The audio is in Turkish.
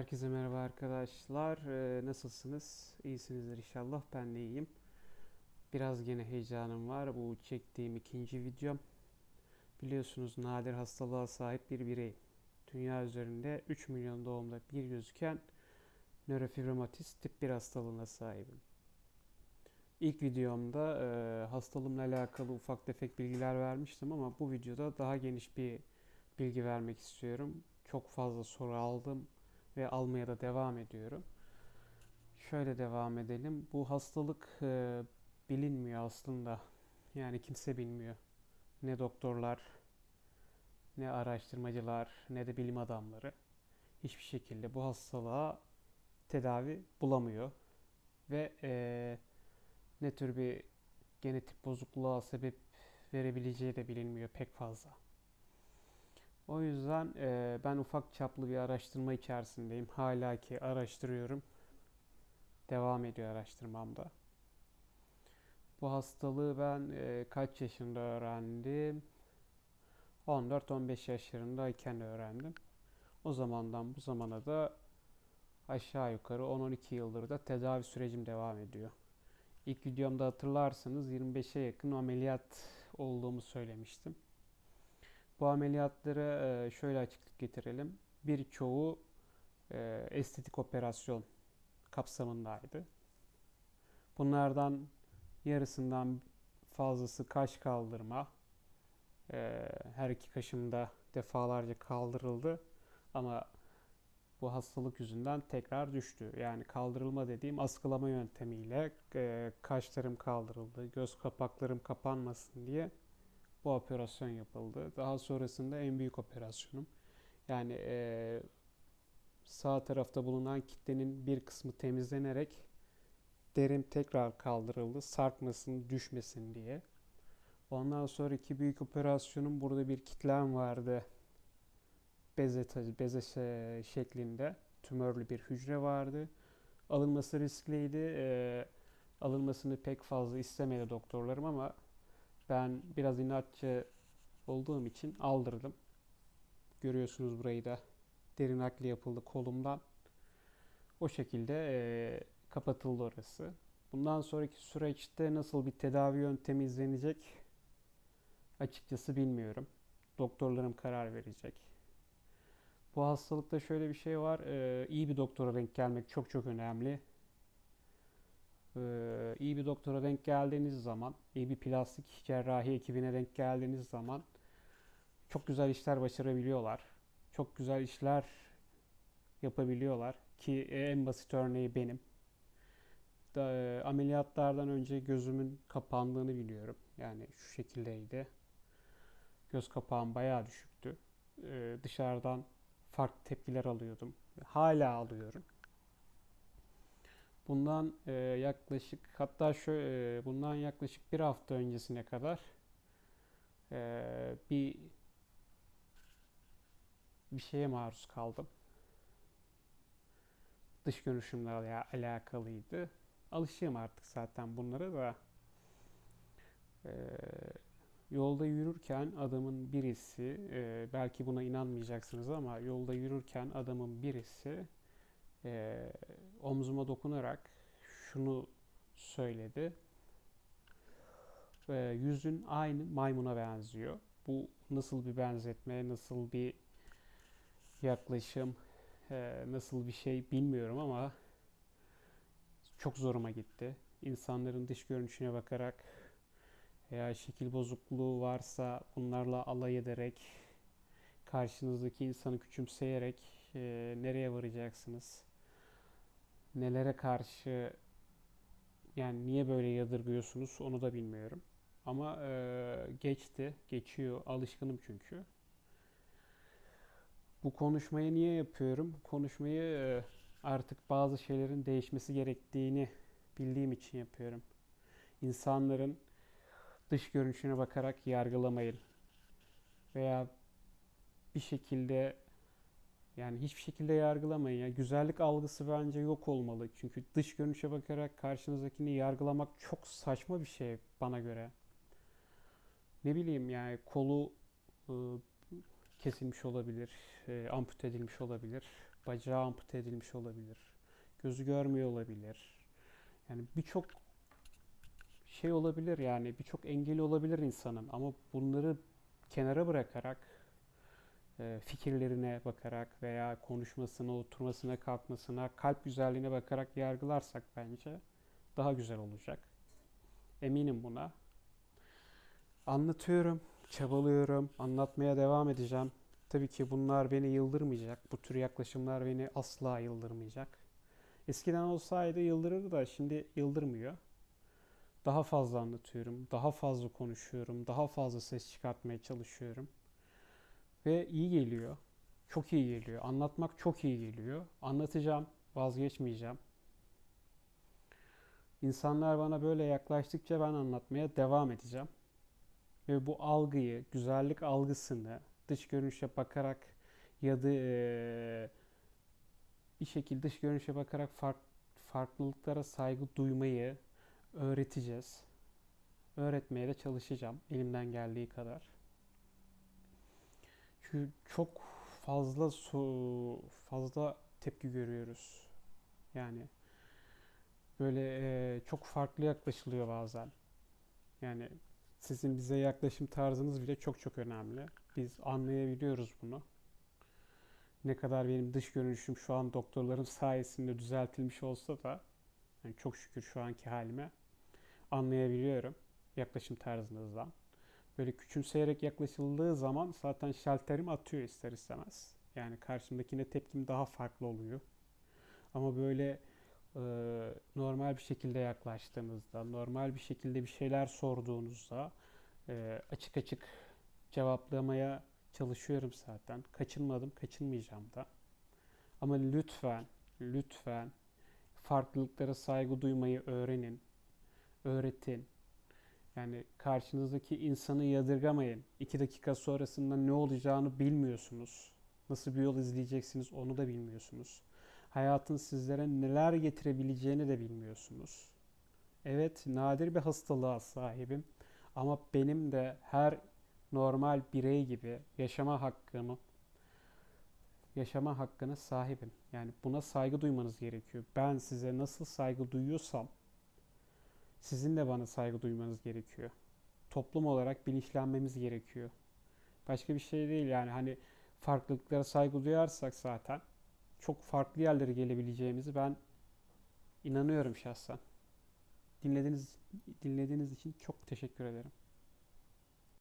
Herkese merhaba arkadaşlar. Ee, nasılsınız? İyisinizdir inşallah. Ben de iyiyim. Biraz gene heyecanım var. Bu çektiğim ikinci videom. Biliyorsunuz nadir hastalığa sahip bir bireyim. Dünya üzerinde 3 milyon doğumda bir gözüken nörofibromatoz tip 1 hastalığına sahibim. İlk videomda e, hastalığımla alakalı ufak tefek bilgiler vermiştim ama bu videoda daha geniş bir bilgi vermek istiyorum. Çok fazla soru aldım ve almaya da devam ediyorum. Şöyle devam edelim. Bu hastalık e, bilinmiyor aslında. Yani kimse bilmiyor. Ne doktorlar, ne araştırmacılar, ne de bilim adamları hiçbir şekilde bu hastalığa tedavi bulamıyor. Ve e, ne tür bir genetik bozukluğa sebep verebileceği de bilinmiyor pek fazla. O yüzden e, ben ufak çaplı bir araştırma içerisindeyim. Hala ki araştırıyorum. Devam ediyor araştırmamda. Bu hastalığı ben e, kaç yaşında öğrendim? 14-15 yaşlarındayken öğrendim. O zamandan bu zamana da aşağı yukarı 10-12 yıldır da tedavi sürecim devam ediyor. İlk videomda hatırlarsanız 25'e yakın ameliyat olduğumu söylemiştim. Bu ameliyatları e, şöyle açıklık getirelim. Birçoğu e, estetik operasyon kapsamındaydı. Bunlardan yarısından fazlası kaş kaldırma. Her iki kaşımda defalarca kaldırıldı. Ama bu hastalık yüzünden tekrar düştü. Yani kaldırılma dediğim askılama yöntemiyle kaşlarım kaldırıldı. Göz kapaklarım kapanmasın diye bu operasyon yapıldı. Daha sonrasında en büyük operasyonum. Yani e, sağ tarafta bulunan kitlenin bir kısmı temizlenerek derim tekrar kaldırıldı. Sarkmasın, düşmesin diye. Ondan sonraki büyük operasyonum burada bir kitlem vardı. Beze, beze şeklinde tümörlü bir hücre vardı. Alınması riskliydi. E, alınmasını pek fazla istemedi doktorlarım ama ben biraz inatçı olduğum için aldırdım. Görüyorsunuz burayı da derin nakli yapıldı kolumdan. O şekilde e, kapatıldı orası. Bundan sonraki süreçte nasıl bir tedavi yöntemi izlenecek açıkçası bilmiyorum. Doktorlarım karar verecek. Bu hastalıkta şöyle bir şey var. E, iyi bir doktora denk gelmek çok çok önemli. Ee, iyi bir doktora denk geldiğiniz zaman, iyi bir plastik cerrahi ekibine denk geldiğiniz zaman çok güzel işler başarabiliyorlar. Çok güzel işler yapabiliyorlar ki en basit örneği benim. Da, e, ameliyatlardan önce gözümün kapandığını biliyorum. Yani şu şekildeydi. Göz kapağım bayağı düşüktü. Ee, dışarıdan farklı tepkiler alıyordum. Hala alıyorum. Bundan e, yaklaşık hatta şu e, bundan yaklaşık bir hafta öncesine kadar e, bir bir şeye maruz kaldım. Dış görünüşümle alakalıydı. Alışığım artık zaten bunlara da. E, yolda yürürken adamın birisi, e, belki buna inanmayacaksınız ama yolda yürürken adamın birisi e, omzuma dokunarak şunu söyledi. E, yüzün aynı maymuna benziyor. Bu nasıl bir benzetme, nasıl bir yaklaşım, e, nasıl bir şey bilmiyorum ama çok zoruma gitti. İnsanların dış görünüşüne bakarak veya şekil bozukluğu varsa bunlarla alay ederek karşınızdaki insanı küçümseyerek e, nereye varacaksınız? Nelere karşı yani niye böyle yadırgıyorsunuz onu da bilmiyorum. Ama e, geçti, geçiyor. Alışkınım çünkü. Bu konuşmayı niye yapıyorum? Konuşmayı e, artık bazı şeylerin değişmesi gerektiğini bildiğim için yapıyorum. İnsanların dış görünüşüne bakarak yargılamayın. Veya bir şekilde yani hiçbir şekilde yargılamayın. Yani güzellik algısı bence yok olmalı. Çünkü dış görünüşe bakarak karşınızdakini yargılamak çok saçma bir şey bana göre. Ne bileyim yani kolu e, kesilmiş olabilir, e, ampute edilmiş olabilir. bacağı ampute edilmiş olabilir, gözü görmüyor olabilir. Yani birçok şey olabilir yani birçok engeli olabilir insanın ama bunları kenara bırakarak fikirlerine bakarak veya konuşmasına, oturmasına, kalkmasına, kalp güzelliğine bakarak yargılarsak bence daha güzel olacak. Eminim buna. Anlatıyorum, çabalıyorum, anlatmaya devam edeceğim. Tabii ki bunlar beni yıldırmayacak. Bu tür yaklaşımlar beni asla yıldırmayacak. Eskiden olsaydı yıldırırdı da şimdi yıldırmıyor. Daha fazla anlatıyorum, daha fazla konuşuyorum, daha fazla ses çıkartmaya çalışıyorum. Ve iyi geliyor. Çok iyi geliyor. Anlatmak çok iyi geliyor. Anlatacağım, vazgeçmeyeceğim. İnsanlar bana böyle yaklaştıkça ben anlatmaya devam edeceğim. Ve bu algıyı, güzellik algısını dış görünüşe bakarak ya da eee, bir şekilde dış görünüşe bakarak fark, farklılıklara saygı duymayı öğreteceğiz. Öğretmeye de çalışacağım elimden geldiği kadar. Çünkü çok fazla so fazla tepki görüyoruz. Yani böyle eee, çok farklı yaklaşılıyor bazen. Yani sizin bize yaklaşım tarzınız bile çok çok önemli. Biz anlayabiliyoruz bunu. Ne kadar benim dış görünüşüm şu an doktorların sayesinde düzeltilmiş olsa da yani çok şükür şu anki halime anlayabiliyorum yaklaşım tarzınızdan. Böyle küçümseyerek yaklaşıldığı zaman zaten şalterim atıyor ister istemez. Yani karşımdakine tepkim daha farklı oluyor. Ama böyle e, normal bir şekilde yaklaştığınızda, normal bir şekilde bir şeyler sorduğunuzda e, açık açık cevaplamaya çalışıyorum zaten. Kaçınmadım, kaçınmayacağım da. Ama lütfen, lütfen farklılıklara saygı duymayı öğrenin, öğretin. Yani karşınızdaki insanı yadırgamayın. İki dakika sonrasında ne olacağını bilmiyorsunuz. Nasıl bir yol izleyeceksiniz onu da bilmiyorsunuz. Hayatın sizlere neler getirebileceğini de bilmiyorsunuz. Evet, nadir bir hastalığa sahibim. Ama benim de her normal birey gibi yaşama hakkımı yaşama hakkına sahibim. Yani buna saygı duymanız gerekiyor. Ben size nasıl saygı duyuyorsam sizin de bana saygı duymanız gerekiyor. Toplum olarak bilinçlenmemiz gerekiyor. Başka bir şey değil yani hani farklılıklara saygı duyarsak zaten çok farklı yerlere gelebileceğimizi ben inanıyorum şahsen. Dinlediğiniz dinlediğiniz için çok teşekkür ederim.